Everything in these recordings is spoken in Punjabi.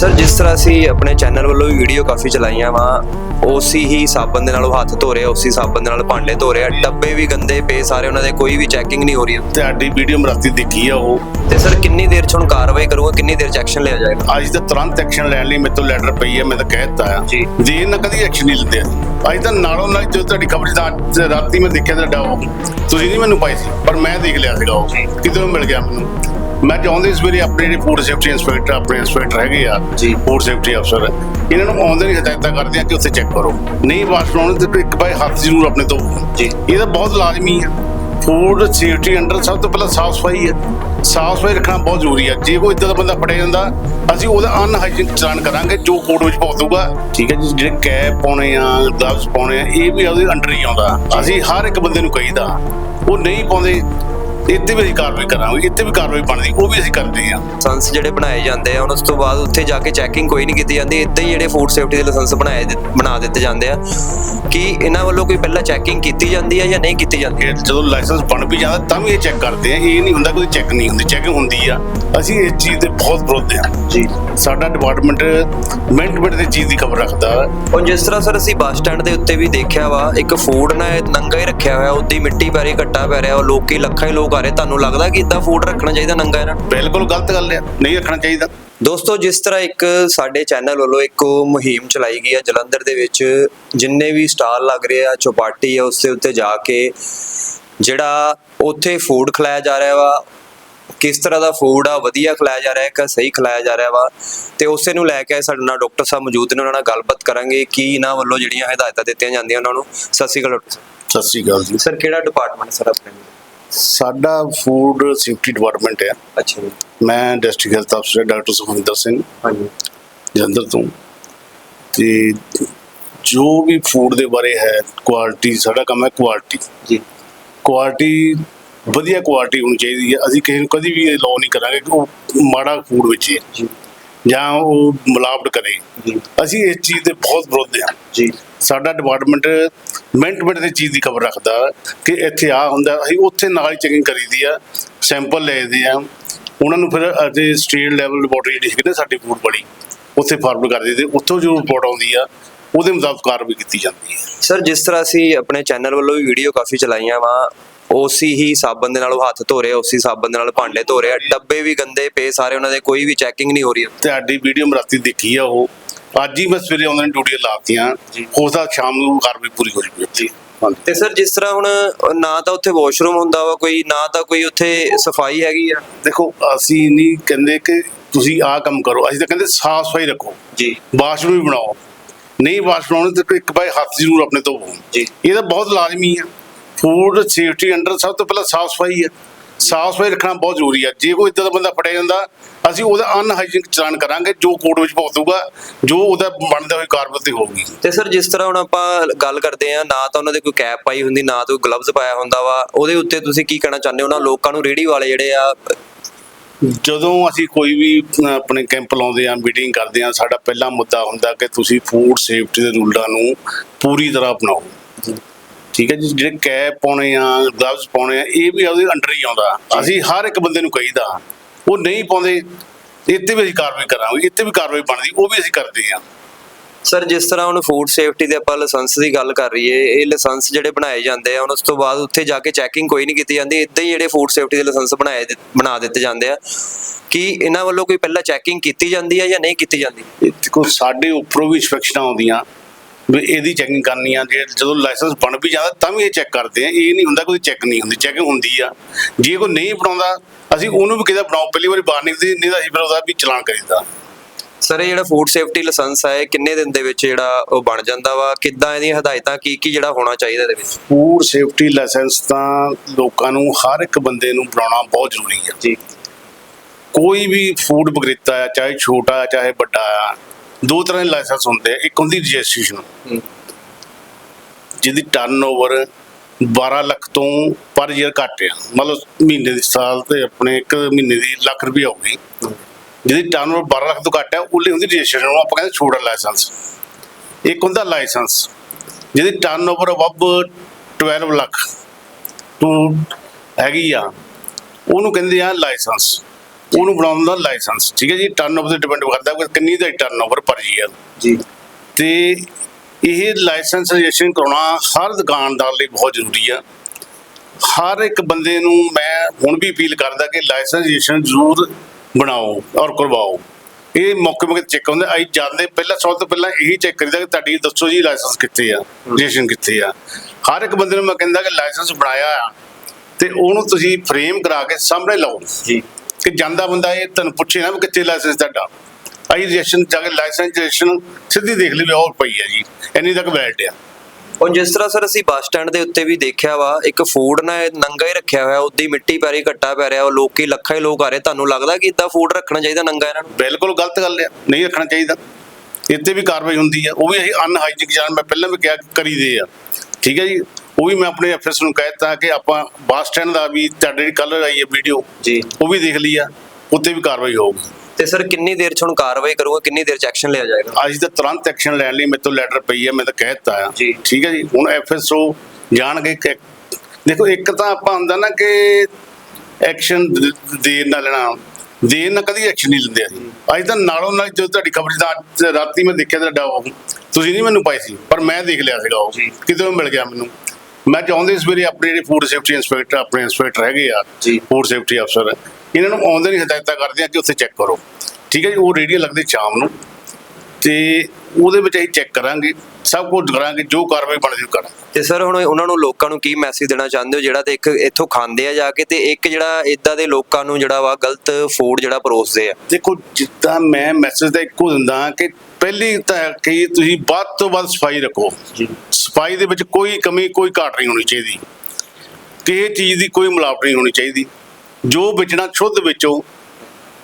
ਸਰ ਜਿਸ ਤਰ੍ਹਾਂ ਅਸੀਂ ਆਪਣੇ ਚੈਨਲ ਵੱਲੋਂ ਵੀ ਵੀਡੀਓ ਕਾਫੀ ਚਲਾਈਆਂ ਵਾ ਉਸੇ ਹੀ ਸਾਬਣ ਦੇ ਨਾਲ ਉਹ ਹੱਥ ਧੋ ਰਹੇ ਉਸੇ ਸਾਬਣ ਦੇ ਨਾਲ ਭਾਂਡੇ ਧੋ ਰਹੇ ਡੱਬੇ ਵੀ ਗੰਦੇ ਪਏ ਸਾਰੇ ਉਹਨਾਂ ਦੇ ਕੋਈ ਵੀ ਚੈਕਿੰਗ ਨਹੀਂ ਹੋ ਰਹੀ। ਤੁਹਾਡੀ ਵੀਡੀਓ ਮਰਾਤੀ ਦੇਖੀ ਆ ਉਹ। ਤੇ ਸਰ ਕਿੰਨੀ ਦੇਰ ਚ ਹੁਣ ਕਾਰਵਾਈ ਕਰੂਗਾ ਕਿੰਨੀ ਦੇਰ ਚ ਐਕਸ਼ਨ ਲਿਆ ਜਾਏਗਾ? ਅੱਜ ਤਾਂ ਤੁਰੰਤ ਐਕਸ਼ਨ ਲੈਣ ਲਈ ਮੇਰੇ ਤੋਂ ਲੈਟਰ ਪਈ ਹੈ ਮੈਂ ਤਾਂ ਕਹਿ ਦਿੱਤਾ ਆ। ਜੀ। ਦੇਰ ਨਾਲ ਕਦੀ ਐਕਸ਼ਨ ਨਹੀਂ ਲੈਂਦੇ ਅੱਜ ਤਾਂ ਨਾਲੋਂ ਨਾਲ ਜੋ ਤੁਹਾਡੀ ਖਬਰ ਤਾਂ ਰਾਤੀ ਮੈਂ ਦੇਖਿਆ ਤੁਹਾਡਾ ਉਹ। ਤੁਸੀਂ ਨਹੀਂ ਮੈਨੂੰ ਪਾਈ ਸੀ ਪਰ ਮੈਂ ਦੇਖ ਲਿਆ ਸੀਗਾ ਉਹ। ਜੀ। ਕਿਤੇ ਮਿਲ ਗਿਆ ਮੈਨੂੰ। ਮੈਂ ਚਾਹੁੰਦੀ ਇਸ ਵੇਲੇ ਆਪਣੇ ਜਿਹੜੇ ਫੂਡ ਸੇਫਟੀ ਇੰਸਪੈਕਟਰ ਆਪਣੇ ਇੰਸਪੈਕਟਰ ਹੈਗੇ ਆ ਜੀ। ਫੂਡ ਸੇਫਟੀ ਅਫਸਰ ਇਹਨਾਂ ਨੂੰ ਆਉਂਦੇ ਨਹੀਂ ਹਦਾਇਤਾਂ ਕਰਦੇ ਆ ਕਿ ਉੱਥੇ ਚੈੱਕ ਕਰੋ। ਨਹੀਂ ਵਾਸ਼ਰੂਮ ਤੇ ਇੱਕ ਬਾਈ ਹੱਥ ਜ਼ਰੂਰ ਆਪਣੇ ਤੋਂ ਜੀ। ਇਹ ਤਾਂ ਬਹੁਤ ਲਾਜ਼ਮੀ ਆ। ਫੂਡ ਸੇਫਟੀ ਅੰਡਰ ਸਭ ਤੋਂ ਪਹਿਲਾਂ ਸਾਫ਼ ਸਫ਼ਾਈ ਹੈ ਸਾਫ਼ ਸਫ਼ਾਈ ਰੱਖਣਾ ਬਹੁਤ ਜ਼ਰੂਰੀ ਹੈ ਜੇ ਕੋਈ ਇਦਾਂ ਦਾ ਬੰਦਾ ਫੜਿਆ ਜਾਂਦਾ ਅਸੀਂ ਉਹਦਾ ਅਨਹਾਈਜੀਨਿਕ ਚਲਾਨ ਕਰਾਂਗੇ ਜੋ ਕੋਡ ਵਿੱਚ ਪਾਉਂਦੂਗਾ ਠੀਕ ਹੈ ਜੀ ਜਿਹੜੇ ਕੈਪ ਪਾਉਣੇ ਆ ਗਲਵਸ ਪਾਉਣੇ ਆ ਇਹ ਵੀ ਉਹਦੇ ਅੰਡਰ ਹੀ ਆਉਂਦਾ। ਅਸੀਂ ਹਰ ਇੱਕ ਬੰਦੇ ਨੂੰ ਕਹੀਦਾ ਉਹ ਨਹੀਂ ਪਾਉਂਦੇ ਇੱਥੇ ਵੀ ਅਸੀਂ ਕਾਰਵਾਈ ਕਰਾਂਗੇ ਇੱਥੇ ਵੀ ਕਾਰਵਾਈ ਬਣਦੀ ਉਹ ਵੀ ਅਸੀਂ ਕਰਦੇ ਆ ਲਾਇਸੈਂਸ ਜਿਹੜੇ ਬਣਾਏ ਜਾਂਦੇ ਆ ਉਸ ਤੋਂ ਬਾਅਦ ਉੱਥੇ ਜਾ ਕੇ ਚੈਕਿੰਗ ਕੋਈ ਨਹੀਂ ਕੀਤੀ ਜਾਂਦੀ ਇੱਦਾਂ ਹੀ ਜਿਹੜੇ ਫੂਡ ਸੇਫਟੀ ਦੇ ਲਾਇਸੈਂਸ ਬਣਾਏ ਬਣਾ ਦਿੱਤੇ ਜਾਂਦੇ ਆ। ਕਿ ਇਹਨਾਂ ਵੱਲੋਂ ਕੋਈ ਪਹਿਲਾਂ ਚੈਕਿੰਗ ਕੀਤੀ ਜਾਂਦੀ ਹੈ ਜਾਂ ਨਹੀਂ ਕੀਤੀ ਜਾਂਦੀ? ਇਹ ਜਦੋਂ ਲਾਇਸੈਂਸ ਬਣ ਵੀ ਜਾਂਦਾ ਤਾਂ ਵੀ ਇਹ ਚੈੱਕ ਕਰਦੇ ਆ ਇਹ ਨਹੀਂ ਹੁੰਦਾ ਕੋਈ ਚੈੱਕ ਨਹੀਂ ਹੁੰਦੀ ਚੈਕਿੰਗ ਹੁੰਦੀ ਆ। ਅਸੀਂ ਇਸ ਚੀਜ਼ ਦੇ ਬਹੁਤ ਵਿਰੋਧ ਆ। ਜੀ। ਸਾਡਾ ਡਿਪਾਰਟਮੈਂਟ ਮਿੰਟ ਮਿੰਟ ਦੀ ਚੀਜ਼ ਦੀ ਖਬਰ ਰੱਖਦਾ ਹੁਣ ਜਿਸ ਤਰ੍ਹਾਂ ਸਰ ਅਸੀਂ ਬੱਸ ਸਟੈਂਡ ਦੇ ਉੱਤੇ ਵੀ ਦੇਖਿਆ ਵਾ ਇੱਕ ਫੂਡ ਨਾ ਨੰਗਾ ਹੀ ਰੱਖਿਆ ਹੋਇਆ ਉੱਦੀ ਮਿੱਟੀ ਪੈ ਰਹੀ ਘੱਟਾ ਪੈ ਰਿਹਾ ਉਹ ਲੋਕੀ ਲੱਖਾਂ ਹੀ ਲੋਕ ਰਹੇ ਤੁਹਾਨੂੰ ਲੱਗਦਾ ਕਿ ਇਦਾਂ ਫੂਡ ਰੱਖਣਾ ਚਾਹੀਦਾ ਨੰਗਾ ਇਹਨਾਂ ਨੂੰ? ਬਿਲਕੁਲ ਗਲਤ ਗੱਲ ਆ ਨਹੀਂ ਰੱਖਣਾ ਚਾਹੀਦਾ। ਦੋਸਤੋ ਜਿਸ ਤਰ੍ਹਾਂ ਇੱਕ ਸਾਡੇ ਚੈਨਲ ਵੱਲੋਂ ਇੱਕ ਮੁਹਿੰਮ ਚਲਾਈ ਗਈ ਹੈ ਜਲੰਧਰ ਦੇ ਵਿੱਚ ਜਿੰਨੇ ਵੀ ਸਟਾਲ ਲੱਗ ਰਹੇ ਆ ਚੌਪਾਟੀ ਆ ਉਸ ਦੇ ਉੱਤੇ ਜਾ ਕੇ ਜਿਹੜਾ ਉੱਥੇ ਫੂਡ ਖਿਲਾਇਆ ਜਾ ਰਿਹਾ ਵਾ ਕਿਸ ਤਰ੍ਹਾਂ ਦਾ ਫੂਡ ਆ ਵਧੀਆ ਖਿਲਾਇਆ ਜਾ ਰਿਹਾ ਹੈ ਕਿ ਸਹੀ ਖਿਲਾਇਆ ਜਾ ਰਿਹਾ ਵਾ ਤੇ ਉਸੇ ਨੂੰ ਲੈ ਕੇ ਸਾਡੇ ਨਾਲ ਡਾਕਟਰ ਸਾਹਿਬ ਮੌਜੂਦ ਨੇ ਉਹਨਾਂ ਨਾਲ ਗੱਲਬਾਤ ਕਰਾਂਗੇ ਕੀ ਇਹਨਾਂ ਵੱਲੋਂ ਜਿਹੜੀਆਂ ਹਦਾਇਤਾਂ ਦਿੱਤੀਆਂ ਜਾਂਦੀਆਂ ਉਹਨਾਂ ਨੂੰ। ਸਤਿ ਸ਼੍ਰੀ ਅਕਾਲ ਸਤਿ ਸ੍ਰੀ ਅਕਾਲ ਜੀ। ਸਰ ਕਿਹੜਾ ਡਿਪਾਰਟਮੈਂਟ ਸਰ ਆਪਣੇ? ਸਾਡਾ ਫੂਡ ਸੇਫਟੀ ਡਿਪਾਰਟਮੈਂਟ ਹੈ। ਅੱਛਾ ਜੀ। ਮੈਂ ਡਿਸਟ੍ਰਿਕਟ ਹੈਲਥ ਅਫਸਰ ਡਾਕਟਰ ਸੁਖਵਿੰਦਰ ਸਿੰਘ ਹਾਂਜੀ। ਜਲੰਧਰ ਤੋਂ। ਤੇ ਜੋ ਵੀ ਫੂਡ ਦੇ ਬਾਰੇ ਹੈ ਕੁਆਲਿਟੀ ਸਾਡਾ ਕੰਮ ਹੈ ਕੁਆਲਿਟੀ ਜੀ। ਕੁਆਲਿਟੀ ਵਧੀਆ ਕੁਆਲਿਟੀ ਹੋਣੀ ਚਾਹੀਦੀ ਹੈ। ਅਸੀਂ ਕਿਸੇ ਨੂੰ ਕਦੀ ਵੀ ਇਹ ਲਾਅ ਨਹੀਂ ਕਰਾਂਗੇ ਕਿ ਉਹ ਮਾੜਾ ਫੂਡ ਵੇਚੇ। ਜੀ। ਜਾਂ ਉਹ ਮਿਲਾਵਟ ਕਰੇ। ਜੀ। ਅਸੀਂ ਇਸ ਚੀਜ਼ ਦੇ ਬਹੁਤ ਵਿਰੋਧ ਹਾਂ। ਜੀ। ਸਾਡਾ ਡਿਪਾਰਟਮੈਂਟ ਮਿੰਟ ਮਿੰਟ ਦੀ ਚੀਜ਼ ਦੀ ਖਬਰ ਰੱਖਦਾ ਕਿ ਇੱਥੇ ਆ ਹੁੰਦਾ ਅਸੀਂ ਉੱਥੇ ਨਾਲ ਹੀ ਚੈਕਿੰਗ ਕਰੀਦੀ ਆ ਸੈਂਪਲ ਲੈਦੇ ਆ। ਉਹਨਾਂ ਨੂੰ ਫਿਰ ਅਜੇ ਸਟੇਟ ਲੈਵਲ ਲੈਬੋਰਟਰੀ ਜਿਹੜੀ ਹੈਗੀ ਨਾ ਸਾਡੀ ਫੂਡ ਬੜੀ ਉੱਥੇ ਫਾਰਵਰਡ ਕਰ ਦਿੰਦੇ ਉੱਥੋਂ ਜੋ ਰਿਪੋਰਟ ਆਉਂਦੀ ਆ ਉਹਦੇ ਮੁਤਾਬਕ ਕਾਰਵਾਈ ਕੀਤੀ ਜਾਂਦੀ ਹੈ। ਸਰ ਜਿਸ ਤਰ੍ਹਾਂ ਅਸੀਂ ਆਪਣੇ ਚੈਨਲ ਵੱਲੋਂ ਵੀ ਵੀਡੀਓ ਕਾਫੀ ਚਲਾਈਆਂ ਵਾ ਉਸੇ ਹੀ ਸਾਬਣ ਦੇ ਨਾਲ ਉਹ ਹੱਥ ਧੋ ਰਹੇ ਉਸੇ ਸਾਬਣ ਦੇ ਨਾਲ ਭਾਂਡੇ ਧੋ ਰਹੇ ਡੱਬੇ ਵੀ ਗੰਦੇ ਪਏ ਸਾਰੇ ਉਹਨਾਂ ਦੇ ਕੋਈ ਵੀ ਚੈਕਿੰਗ ਨਹੀਂ ਹੋ ਰਹੀ। ਤੁਹਾਡੀ ਵੀਡੀਓ ਮਰਾਤੀ ਦੇਖੀ ਆ ਉਹ ਅੱਜ ਹੀ ਮੈਂ ਸਵੇਰੇ ਉਹਨਾਂ ਨੇ ਡਿਊਟੀ ਲਾਤੀਆਂ। ਹੋ ਸਕਦਾ ਸ਼ਾਮ ਨੂੰ ਕਾਰਵਾਈ ਪੂਰੀ ਹੋ ਜਾਵੇ ਜੀ ਹਾਂਜੀ। ਤੇ ਸਰ ਜਿਸ ਤਰ੍ਹਾਂ ਹੁਣ ਨਾ ਤਾਂ ਉੱਥੇ ਵਾਸ਼ਰੂਮ ਹੁੰਦਾ ਵਾ ਕੋਈ ਨਾ ਤਾਂ ਕੋਈ ਉੱਥੇ ਸਫ਼ਾਈ ਹੈਗੀ ਆ? ਦੇਖੋ ਅਸੀਂ ਨਹੀਂ ਕਹਿੰਦੇ ਕਿ ਤੁਸੀਂ ਆਹ ਕੰਮ ਕਰੋ। ਅਸੀਂ ਤਾਂ ਕਹਿੰਦੇ ਸਾਫ਼ ਸਫ਼ਾਈ ਰੱਖੋ। ਜੀ। ਵਾਸ਼ਰੂਮ ਵੀ ਬਣਾਓ। ਨਹੀਂ ਵਾਸ਼ਰੂਮ ਤੇ ਇੱਕ ਬਾਈ ਹੱਥ ਜ਼ਰੂਰ ਆਪਣੇ ਤੋਂ ਜੀ। ਇਹ ਤਾਂ ਬਹੁਤ ਲਾਜ਼ਮੀ ਆ। ਫੂਡ ਸੇਫਟੀ ਅੰਡਰ ਸਭ ਤੋਂ ਪਹਿਲਾਂ ਸਾਫ਼ ਸਫ਼ਾਈ ਹੈ ਸਾਫ਼ ਸਫ਼ਾਈ ਰੱਖਣਾ ਬਹੁਤ ਜ਼ਰੂਰੀ ਹੈ ਜੇ ਕੋਈ ਇਦਾਂ ਦਾ ਬੰਦਾ ਫੜਿਆ ਜਾਂਦਾ ਅਸੀਂ ਉਹਦਾ ਅਨਹਾਈਜੀਨਿਕ ਚਲਾਨ ਕਰਾਂਗੇ ਜੋ ਕੋਡ ਵਿੱਚ ਪਾਉਂਦੂਗਾ ਜੋ ਉਹਦਾ ਬਣਦਾ ਹੋਈ ਕਾਰਵਾਈ ਹੋਊਗੀ। ਤੇ ਸਰ ਜਿਸ ਤਰ੍ਹਾਂ ਹੁਣ ਆਪਾਂ ਗੱਲ ਕਰਦੇ ਆ ਨਾ ਤਾਂ ਉਹਨਾਂ ਦੇ ਕੋਈ ਕੈਪ ਪਾਈ ਹੁੰਦੀ ਨਾ ਤਾਂ ਕੋਈ ਗਲਵਜ਼ ਪਾਇਆ ਹੁੰਦਾ ਵਾ। ਉਹਦੇ ਉੱਤੇ ਤੁਸੀਂ ਕੀ ਕਹਿਣਾ ਚਾਹੁੰਦੇ ਹੋ? ਉਹਨਾਂ ਲੋਕਾਂ ਨੂੰ ਰੇੜੀ ਵਾਲੇ ਜਿਹੜੇ ਆ ਜਦੋਂ ਅਸੀਂ ਕੋਈ ਵੀ ਆਪਣੇ ਕੈਂਪ ਲਾਉਂਦੇ ਆ ਮੀਟਿੰਗ ਕਰਦੇ ਆ ਸਾਡਾ ਪਹਿਲਾ ਮੁੱਦਾ ਹੁੰਦਾ ਕਿ ਤੁਸੀਂ ਫੂਡ ਸੇਫਟੀ ਦੇ ਰੂਲਾਂ ਨੂੰ ਪੂਰੀ ਤਰ੍ਹਾਂ ਅਪਣਾਓ। ਠੀਕ ਹੈ ਜੀ ਜਿਹੜੇ ਕੈਪ ਪਾਉਣੇ ਆ ਗਲਵਸ ਪਾਉਣੇ ਆ ਇਹ ਵੀ ਉਹਦੇ ਅੰਡਰ ਹੀ ਆਉਂਦਾ। ਅਸੀਂ ਹਰ ਇੱਕ ਬੰਦੇ ਨੂੰ ਕਹੀਦਾ ਉਹ ਨਹੀਂ ਪਾਉਂਦੇ ਇੱਥੇ ਵੀ ਅਸੀਂ ਕਾਰਵਾਈ ਕਰਾਂਗੇ ਇੱਥੇ ਵੀ ਕਾਰਵਾਈ ਬਣਦੀ ਉਹ ਵੀ ਅਸੀਂ ਕਰਦੇ ਆ ਸਰ ਜਿਸ ਤਰ੍ਹਾਂ ਹੁਣ ਫੂਡ ਸੇਫਟੀ ਦੇ ਆਪਾਂ ਲਾਇਸੈਂਸ ਦੀ ਗੱਲ ਕਰ ਰਹੀਏ ਇਹ ਲਾਇਸੈਂਸ ਜਿਹੜੇ ਬਣਾਏ ਜਾਂਦੇ ਆ ਹੁਣ ਉਸ ਤੋਂ ਬਾਅਦ ਉੱਥੇ ਜਾ ਕੇ ਚੈਕਿੰਗ ਕੋਈ ਨਹੀਂ ਕੀਤੀ ਜਾਂਦੀ ਇਦਾਂ ਹੀ ਜਿਹੜੇ ਫੂਡ ਸੇਫਟੀ ਦੇ ਲਾਇਸੈਂਸ ਬਣਾਏ ਬਣਾ ਦਿੱਤੇ ਜਾਂਦੇ ਆ ਕਿ ਇਹਨਾਂ ਵੱਲੋਂ ਕੋਈ ਪਹਿਲਾਂ ਚੈਕਿੰਗ ਕੀਤੀ ਜਾਂਦੀ ਹੈ ਜਾਂ ਨਹੀਂ ਕੀਤੀ ਜਾਂਦੀ? ਕੋ ਸਾਡੇ ਉੱਪਰੋਂ ਵੀ ਇਨਸਪੈਕਸ਼ਨਾਂ ਆਉਂਦੀਆਂ ਵੀ ਇਹਦੀ ਚੈਕਿੰਗ ਕਰਨੀ ਆ ਜੇ ਜਦੋਂ ਲਾਇਸੈਂਸ ਬਣ ਵੀ ਜਾਂਦਾ ਤਾਂ ਵੀ ਇਹ ਚੈੱਕ ਕਰਦੇ ਆ ਇਹ ਨਹੀਂ ਹੁੰਦਾ ਕੋਈ ਚੈੱਕ ਨਹੀਂ ਹੁੰਦੀ ਚੈਕਿੰਗ ਹੁੰਦੀ ਆ। ਜੇ ਕੋਈ ਨਹੀਂ ਬਣਾਉਂਦਾ ਅਸੀਂ ਉਹਨੂੰ ਵੀ ਕਿਹਦਾ ਬਣਾਓ ਪਹਿਲੀ ਵਾਰੀ ਵਾਰਨਿੰਗ ਦੀ ਨਹੀਂ ਤਾਂ ਅਸੀਂ ਫਿਰ ਉਹਦਾ ਵੀ ਚਲਾਨ ਕਰੀਦਾ ਸਰ ਇਹ ਜਿਹੜਾ ਫੂਡ ਸੇਫਟੀ ਲਾਇਸੈਂਸ ਹੈ ਕਿੰਨੇ ਦਿਨ ਦੇ ਵਿੱਚ ਜਿਹੜਾ ਉਹ ਬਣ ਜਾਂਦਾ ਵਾ? ਕਿੱਦਾਂ ਇਹਦੀਆਂ ਹਦਾਇਤਾਂ ਕੀ ਕੀ ਜਿਹੜਾ ਹੋਣਾ ਚਾਹੀਦਾ ਇਹਦੇ ਵਿੱਚ? ਫੂਡ ਸੇਫਟੀ ਲਾਇਸੈਂਸ ਤਾਂ ਲੋਕਾਂ ਨੂੰ ਹਰ ਇੱਕ ਬੰਦੇ ਨੂੰ ਬਣਾਉਣਾ ਬਹੁਤ ਜ਼ਰੂਰੀ ਆ ਜੀ। ਕੋਈ ਵੀ ਫੂਡ ਵਿਕਰੇਤਾ ਆ ਚਾਹੇ ਛੋਟਾ ਆ ਚਾਹੇ ਵੱਡਾ ਆ ਦੋ ਤਰ੍ਹਾਂ ਦੇ ਲਾਇਸੈਂਸ ਹੁੰਦੇ ਆ। ਇੱਕ ਹੁੰਦੀ ਰਜਿਸਟ੍ਰੇਸ਼ਨ ਹੂੰ। ਜਿਹਦੀ ਟਰਨਓਵਰ 12 ਲੱਖ ਤੋਂ ਪਰ ਈਅਰ ਘੱਟ ਆ। ਮਤਲਬ ਮਹੀਨੇ ਦੀ ਸਾਲ ਤੇ ਆਪਣੇ ਇੱਕ ਮਹੀਨੇ ਦੀ ਲੱਖ ਰੁਪਏ ਹੋਊਗੀ ਜਿਹਦੀ ਟਰਨਓਵਰ 12 ਲੱਖ ਤੋਂ ਘੱਟ ਆ ਉਹਲੀ ਹੁੰਦੀ ਰਜਿਸਟ੍ਰੇਸ਼ਨ ਉਹ ਆਪਾਂ ਕਹਿੰਦੇ ਛੋਟਾ ਲਾਇਸੈਂਸ ਇੱਕ ਹੁੰਦਾ ਲਾਇਸੈਂਸ ਜਿਹਦੀ ਟਰਨਓਵਰ ਅਬਵ 12 ਲੱਖ ਤੋਂ ਹੈਗੀ ਆ ਉਹਨੂੰ ਕਹਿੰਦੇ ਆ ਲਾਇਸੈਂਸ ਉਹਨੂੰ ਬਣਾਉਣ ਦਾ ਲਾਇਸੈਂਸ ਠੀਕ ਹੈ ਜੀ? ਟਰਨਓਵਰ ਤੇ ਡਿਪੈਂਡ ਕਰਦਾ ਕਿ ਕਿੰਨੀ ਦਾ ਟਰਨਓਵਰ ਪਰ ਈਅਰ ਜੀ। ਤੇ ਇਹ ਲਾਇਸੈਂਸ ਰਜਿਸਟ੍ਰੇਸ਼ਨ ਕਰਾਉਣਾ ਹਰ ਦੁਕਾਨਦਾਰ ਲਈ ਬਹੁਤ ਜ਼ਰੂਰੀ ਆ। ਹਰ ਇੱਕ ਬੰਦੇ ਨੂੰ ਮੈਂ ਹੁਣ ਵੀ ਅਪੀਲ ਕਰਦਾ ਕਿ ਲਾਇਸੈਂਸ ਰਜਿਸਟ੍ਰੇਸ਼ਨ ਜ਼ਰੂਰ ਬਣਾਓ ਔਰ ਕਰਵਾਓ। ਇਹ ਮੌਕੇ ਮੌਕੇ ਚੈੱਕ ਹੁੰਦੇ ਆਈ ਜਾਂਦੇ ਪਹਿਲਾਂ ਸਭ ਤੋਂ ਪਹਿਲਾਂ ਇਹੀ ਚੈੱਕ ਕਰੀਦਾ ਕਿ ਤੁਹਾਡੀ ਦੱਸੋ ਜੀ ਲਾਇਸੈਂਸ ਕਿੱਥੇ ਆ ਰਜਿਸਟ੍ਰੇਸ਼ਨ ਕਿੱਥੇ ਆ। ਹਰ ਇੱਕ ਬੰਦੇ ਨੂੰ ਮੈਂ ਕਹਿੰਦਾ ਕਿ ਲਾਇਸੈਂਸ ਬਣਾਇਆ ਆ ਤੇ ਉਹਨੂੰ ਤੁਸੀਂ ਫਰੇਮ ਕਰਾ ਕੇ ਸਾਹਮਣੇ ਲਾਓ। ਜੀ। ਕਿ ਜਾਂਦਾ ਬੰਦਾ ਇਹ ਤੁਹਾਨੂੰ ਪੁੱਛੇ ਨਾ ਵੀ ਕਿੱਥੇ ਲਾਇਸੈਂਸ ਤੁਹਾਡਾ। ਆਈ ਰਜਿਸਟ੍ਰੇਸ਼ਨ ਜਾ ਕੇ ਲਾਇਸੈਂਸ ਰਜਿਸਟ੍ਰੇਸ਼ਨ ਸਿੱਧੀ ਦੇਖ ਲਈ ਵੀ ਉਹ ਪਈ ਹੈ ਜੀ ਇੰਨੀ ਤੱਕ ਵੈਲਿਡ ਆ ਹੁਣ ਜਿਸ ਤਰ੍ਹਾਂ ਸਰ ਅਸੀਂ ਬੱਸ ਸਟੈਂਡ ਦੇ ਉੱਤੇ ਵੀ ਦੇਖਿਆ ਵਾ ਇੱਕ ਫੂਡ ਨਾ ਨੰਗਾ ਹੀ ਰੱਖਿਆ ਹੋਇਆ ਉੱਦੀ ਮਿੱਟੀ ਪੈ ਰਹੀ ਘੱਟਾ ਪੈ ਰਿਹਾ ਉਹ ਲੋਕੀ ਲੱਖਾਂ ਹੀ ਲੋਕ ਆ ਰਹੇ ਤੁਹਾਨੂੰ ਲੱਗਦਾ ਕਿ ਇਦਾਂ ਫੂਡ ਰੱਖਣਾ ਚਾਹੀਦਾ ਨੰਗਾ ਇਹਨਾਂ ਨੂੰ? ਬਿਲਕੁਲ ਗਲਤ ਗੱਲ ਆ ਨਹੀਂ ਰੱਖਣਾ ਚਾਹੀਦਾ। ਇੱਥੇ ਵੀ ਕਾਰਵਾਈ ਹੁੰਦੀ ਆ ਉਹ ਵੀ ਅਸੀਂ ਅਨਹਾਈਜੀਨਿਕ ਜਾਨ ਮੈਂ ਪਹਿਲਾਂ ਵੀ ਕਿਹਾ ਕਰੀਦੇ ਆ। ਠੀਕ ਹੈ ਜੀ ਉਹ ਵੀ ਮੈਂ ਆਪਣੇ ਅਫਸਰ ਨੂੰ ਕਹਿਤਾ ਕਿ ਆਪਾਂ ਬੱਸ ਸਟੈਂਡ ਦਾ ਵੀ ਤੁਹਾਡੇ ਕੱਲ੍ਹ ਆਈ ਹੈ ਵੀਡੀਓ ਜੀ। ਉਹ ਵੀ ਦੇਖ ਲਈ ਆ ਉੱਤੇ ਵੀ ਕਾਰਵਾਈ ਹੋਊਗੀ। ਤੇ ਸਰ ਕਿੰਨੀ ਦੇਰ ਚ ਹੁਣ ਕਾਰਵਾਈ ਕਰੂਗਾ ਕਿੰਨੀ ਦੇਰ ਚ ਐਕਸ਼ਨ ਲਿਆ ਜਾਏਗਾ ਅੱਜ ਤਾਂ ਤੁਰੰਤ ਐਕਸ਼ਨ ਲੈਣ ਲਈ ਮੇਰੇ ਤੋਂ ਲੈਟਰ ਪਈ ਹੈ ਮੈਂ ਤਾਂ ਕਹਿ ਦਿੱਤਾ ਆ ਜੀ। ਠੀਕ ਹੈ ਜੀ ਹੁਣ ਐਫਐਸਓ ਜਾਣਗੇ ਕਿ ਦੇਖੋ ਇੱਕ ਤਾਂ ਆਪਾਂ ਹੁੰਦਾ ਨਾ ਕਿ ਐਕਸ਼ਨ ਦੇਰ ਨਾਲ ਲੈਣਾ ਦੇਰ ਨਾਲ ਕਦੀ ਐਕਸ਼ਨ ਨਹੀਂ ਲੈਂਦੇ ਅਸੀਂ ਅੱਜ ਤਾਂ ਨਾਲੋਂ ਨਾਲ ਜਦੋਂ ਤੁਹਾਡੀ ਖਬਰ ਦਾ ਰਾਤੀ ਮੈਂ ਦੇਖਿਆ ਤੁਹਾਡਾ ਉਹ ਤੁਸੀਂ ਨਹੀਂ ਮੈਨੂੰ ਪਾਈ ਸੀ ਪਰ ਮੈਂ ਦੇਖ ਲਿਆ ਸੀਗਾ ਉਹ। ਕਿਤੇ ਮਿਲ ਗਿਆ ਮੈਨੂੰ ਮੈਂ ਚਾਹੁੰਦੇ ਸਵੇਰੇ ਆਪਣੇ ਜਿਹੜੇ ਫੂਡ ਸੇਫਟੀ ਇੰਸਪੈਕਟਰ ਆਪਣੇ ਇੰਸਪੈਕਟਰ ਹੈਗੇ ਆ। ਫੂਡ ਸੇਫਟੀ ਅਫਸਰ ਇਹਨਾਂ ਨੂੰ ਆਉਂਦੇ ਨਹੀਂ ਹਦਾਇਤਾਂ ਕਰਦੇ ਆ ਕਿ ਉੱਥੇ ਚੈੱਕ ਕਰੋ ਠੀਕ ਹੈ ਜੀ ਉਹ ਰੇਡੀਓ ਲੱਗਦੇ ਸ਼ਾਮ ਨੂੰ ਤੇ ਉਹਦੇ ਵਿੱਚ ਅਸੀਂ ਚੈੱਕ ਕਰਾਂਗੇ ਸਭ ਕੁਝ ਕਰਾਂਗੇ ਜੋ ਕਾਰਵਾਈ ਬਣਦੀ ਉਹ ਕਰਾਂਗੇ। ਤੇ ਸਰ ਹੁਣ ਉਹਨਾਂ ਨੂੰ ਲੋਕਾਂ ਨੂੰ ਕੀ ਮੈਸੇਜ ਦੇਣਾ ਚਾਹੁੰਦੇ ਹੋ? ਜਿਹੜਾ ਤੇ ਇੱਕ ਇੱਥੋਂ ਖਾਂਦੇ ਆ ਜਾ ਕੇ ਤੇ ਇੱਕ ਜਿਹੜਾ ਇਦਾਂ ਦੇ ਲੋਕਾਂ ਨੂੰ ਜਿਹੜਾ ਵਾ ਗਲਤ ਫੂਡ ਜਿਹੜਾ ਪਰੋਸਦੇ ਆ? ਦੇਖੋ ਜਿੱਦਾਂ ਮੈਂ ਮੈਸੇਜ ਤਾਂ ਇੱਕੋ ਦਿੰਦਾ ਕਿ ਪਹਿਲੀ ਤਾਂ ਕਿ ਤੁਸੀਂ ਵੱਧ ਤੋਂ ਵੱਧ ਸਫ਼ਾਈ ਰੱਖੋ। ਸਫ਼ਾਈ ਦੇ ਵਿੱਚ ਕੋਈ ਕਮੀ ਕੋਈ ਘਾਟ ਨਹੀਂ ਹੋਣੀ ਚਾਹੀਦੀ। ਕਿਸੇ ਚੀਜ਼ ਦੀ ਕੋਈ ਮਿਲਾਵਟ ਨਹੀਂ ਹੋਣੀ ਚਾਹੀਦੀ। ਜੋ ਵੇਚਣਾ ਸ਼ੁੱਧ ਵੇਚੋ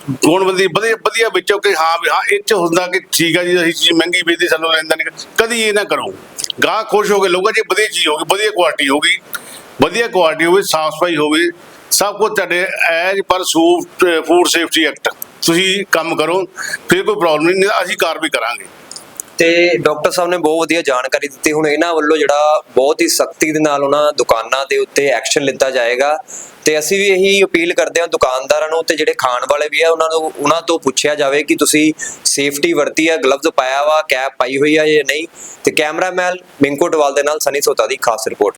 ਗੁਣਵੰਤੀ ਵਧੀਆ ਵਧੀਆ ਵੇਚੋ ਕਿ ਹਾਂ ਵੀ ਹਾਂ, ਇਹ ਚ ਹੁੰਦਾ ਕਿ ਠੀਕ ਆ ਜੀ, ਅਸੀਂ ਚੀਜ਼ ਮਹਿੰਗੀ ਵੇਚਦੇ, ਸਾਨੂੰ ਲੈਂਦਾ ਨਹੀਂ ਕਦੀ ਇਹ ਨਾ ਕਰੋ। ਗਾਹ ਖੁਸ਼ ਹੋ ਕੇ ਲੋਕਾਂ ਜੀ ਵਧੀਆ ਚੀਜ਼ ਹੋਗੀ ਵਧੀਆ ਕੁਆਲਿਟੀ ਹੋਗੀ ਵਧੀਆ ਕੁਆਲਿਟੀ ਹੋਵੇ, ਸਾਫ਼ ਸਫ਼ਾਈ ਹੋਵੇ, ਸਭ ਕੁਝ ਤੁਹਾਡੇ as per food safety act ਤੁਸੀਂ ਕੰਮ ਕਰੋ, ਫਿਰ ਕੋਈ ਪ੍ਰੋਬਲਮ ਨਹੀਂ, ਅਸੀਂ ਕਾਰ ਵੀ ਕਰਾਂਗੇ। ਤੇ ਡਾਕਟਰ ਸਾਹਿਬ ਨੇ ਬਹੁਤ ਵਧੀਆ ਜਾਣਕਾਰੀ ਦਿੱਤੀ। ਹੁਣ ਇਹਨਾਂ ਵੱਲੋਂ ਜਿਹੜਾ ਬਹੁਤ ਹੀ ਸਖਤੀ ਦੇ ਨਾਲ ਉਹਨਾਂ ਦੁਕਾਨਾਂ ਦੇ ਉੱਤੇ ਐਕਸ਼ਨ ਲਿੱਤਾ ਜਾਏਗਾ। ਤੇ ਅਸੀਂ ਵੀ ਇਹੀ ਅਪੀਲ ਕਰਦੇ ਹਾਂ ਦੁਕਾਨਦਾਰਾਂ ਨੂੰ ਤੇ ਜਿਹੜੇ ਖਾਣ ਵਾਲੇ ਵੀ ਆ, ਉਹਨਾਂ ਨੂੰ, ਉਹਨਾਂ ਤੋਂ ਪੁੱਛਿਆ ਜਾਵੇ ਕਿ ਤੁਸੀਂ ਸੇਫਟੀ ਵਰਤੀ ਆ, ਗਲਵਜ਼ ਪਾਇਆ ਵਾ, ਕੈਪ ਪਾਈ ਹੋਈ ਆ ਜਾਂ ਨਹੀਂ। ਤੇ ਕੈਮਰਾਮੈਨ ਮਿੰਕੂ ਟਵਾਲ ਦੇ ਨਾਲ ਸਨੀ ਸੋਤਾ ਦੀ ਖਾਸ ਰਿਪੋਰਟ।